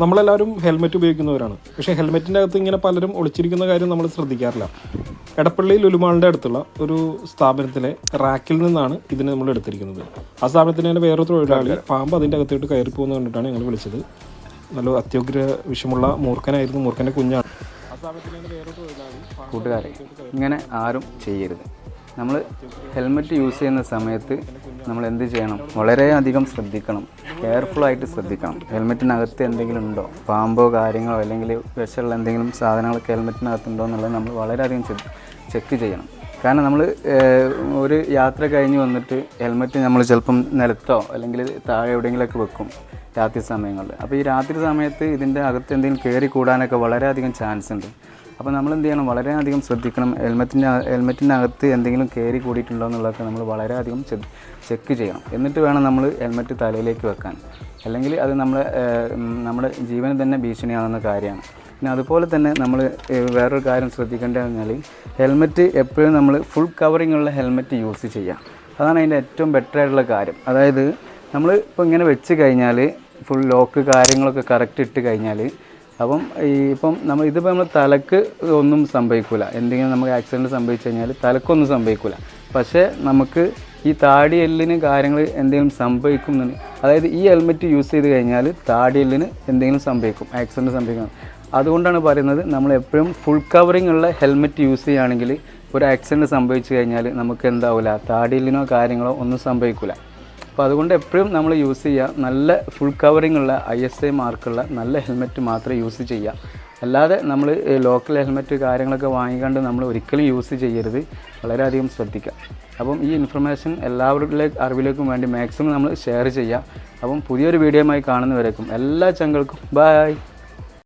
നമ്മളെല്ലാവരും ഹെൽമെറ്റ് ഉപയോഗിക്കുന്നവരാണ്. പക്ഷേ ഹെൽമെറ്റിന്റെ അകത്ത് ഇങ്ങനെ പലരും ഒളിച്ചിരിക്കുന്ന കാര്യം നമ്മൾ ശ്രദ്ധിക്കാറില്ല. എടപ്പള്ളി ലുലുമാളിന്റെ അടുത്തുള്ള ഒരു സ്ഥാപനത്തിലെ റാക്കിൽ നിന്നാണ് ഇതിനെ നമ്മൾ എടുത്തിരിക്കുന്നത്. ആ സ്ഥാപനത്തിന് തന്നെ വേറൊരു തൊഴിലാളി പാമ്പ് അതിന്റെ അകത്തോട്ട് കയറി പോകുന്നത് കണ്ടിട്ടാണ് ഞങ്ങൾ വിളിച്ചത്. നല്ല അത്യോഗ്ര വിഷമുള്ള മൂർഖനായിരുന്നു മൂർഖന്റെ കുഞ്ഞാണ്. ആ സ്ഥാപനത്തിന് തന്നെ വേറൊരു തൊഴിലാളി കൂട്ടുകാരെ ഇങ്ങനെ ആരും ചെയ്യരുത്. നമ്മൾ ഹെൽമെറ്റ് യൂസ് ചെയ്യുന്ന സമയത്ത് നമ്മൾ എന്ത് ചെയ്യണം? വളരെയധികം ശ്രദ്ധിക്കണം. കെയർഫുൾ ആയിട്ട് ശ്രദ്ധിക്കണം. ഹെൽമെറ്റിനകത്ത് എന്തെങ്കിലും ഉണ്ടോ? പാമ്പോ കാര്യങ്ങളോ അല്ലെങ്കിൽ വിഷമുള്ള എന്തെങ്കിലും സാധനങ്ങളൊക്കെ ഹെൽമെറ്റിനകത്ത് ഉണ്ടോ എന്നുള്ളത് നമ്മൾ വളരെയധികം ചെക്ക് ചെയ്യണം. കാരണം നമ്മൾ ഒരു യാത്ര കഴിഞ്ഞ് വന്നിട്ട് ഹെൽമെറ്റ് നമ്മൾ ചിലപ്പം നിലത്തോ അല്ലെങ്കിൽ താഴെ എവിടെയെങ്കിലുമൊക്കെ വെക്കും രാത്രി സമയങ്ങളിൽ അപ്പോൾ ഈ രാത്രി സമയത്ത് ഇതിന്റെ അകത്ത് എന്തെങ്കിലും കയറി കൂടാനൊക്കെ വളരെയധികം ചാൻസ് ഉണ്ട്. അപ്പോൾ നമ്മൾ എന്ത് ചെയ്യണം വളരെയധികം ശ്രദ്ധിക്കണം. ഹെൽമെറ്റിന്റെ അകത്ത് എന്തെങ്കിലും കയറി കൂടിയിട്ടുണ്ടോ എന്നുള്ളതൊക്കെ നമ്മൾ വളരെയധികം ചെക്ക് ചെയ്യണം. എന്നിട്ട് വേണം നമ്മൾ ഹെൽമെറ്റ് തലയിലേക്ക് വെക്കാൻ. അല്ലെങ്കിൽ അത് നമ്മളെ നമ്മുടെ ജീവന് തന്നെ ഭീഷണിയാകുന്ന കാര്യമാണ്. പിന്നെ അതുപോലെ തന്നെ നമ്മൾ വേറൊരു കാര്യം ശ്രദ്ധിക്കേണ്ടത് പറഞ്ഞാൽ ഹെൽമെറ്റ് എപ്പോഴും നമ്മൾ ഫുൾ കവറിംഗ് ഉള്ള ഹെൽമെറ്റ് യൂസ് ചെയ്യുക അതാണ് അതിന്റെ ഏറ്റവും ബെറ്റർ ആയിട്ടുള്ള കാര്യം. അതായത് നമ്മൾ ഇപ്പോൾ ഇങ്ങനെ വെച്ച് കഴിഞ്ഞാൽ ഫുൾ ലോക്ക് കാര്യങ്ങളൊക്കെ കറക്റ്റ് ഇട്ട് കഴിഞ്ഞാൽ അപ്പം ഈ ഇപ്പം നമ്മൾ ഇതിപ്പോൾ നമ്മൾ തലക്ക് ഒന്നും സംഭവിക്കില്ല എന്തെങ്കിലും നമുക്ക് ആക്സിഡന്റ് സംഭവിച്ചു കഴിഞ്ഞാൽ തലക്കൊന്നും സംഭവിക്കില്ല പക്ഷേ നമുക്ക് ഈ താടി എല്ലിന് കാര്യങ്ങൾ എന്തെങ്കിലും സംഭവിക്കും എന്ന് അതായത് ഈ ഹെൽമെറ്റ് യൂസ് ചെയ്ത് കഴിഞ്ഞാൽ താടി എല്ലിന് എന്തെങ്കിലും സംഭവിക്കും ആക്സിഡന്റ് സംഭവിക്കണം അതുകൊണ്ടാണ് പറയുന്നത് നമ്മൾ എപ്പോഴും ഫുൾ കവറിംഗ് ഉള്ള ഹെൽമെറ്റ് യൂസ് ചെയ്യുകയാണെങ്കിൽ ഒരു ആക്സിഡന്റ് സംഭവിച്ചു കഴിഞ്ഞാൽ നമുക്ക് എന്താവില്ല താടിയിലിനോ കാര്യങ്ങളോ ഒന്നും സംഭവിക്കില്ല അപ്പോൾ അതുകൊണ്ട് എപ്പോഴും നമ്മൾ യൂസ് ചെയ്യുക. നല്ല ഫുൾ കവറിംഗ് ഉള്ള ഐ എസ് ഐ മാർക്കുള്ള നല്ല ഹെൽമെറ്റ് മാത്രമേ യൂസ് ചെയ്യുക. അല്ലാതെ നമ്മൾ ലോക്കൽ ഹെൽമെറ്റ് കാര്യങ്ങളൊക്കെ വാങ്ങിക്കൊണ്ട് നമ്മൾ ഒരിക്കലും യൂസ് ചെയ്യരുത്. വളരെയധികം ശ്രദ്ധിക്കുക. അപ്പം ഈ ഇൻഫർമേഷൻ എല്ലാവരുടെ അറിവിലേക്കും വേണ്ടി മാക്സിമം നമ്മൾ ഷെയർ ചെയ്യുക. അപ്പം പുതിയൊരു വീഡിയോയുമായി കാണുന്നവരേക്കും എല്ലാ ചങ്ങൾക്കും ബായ്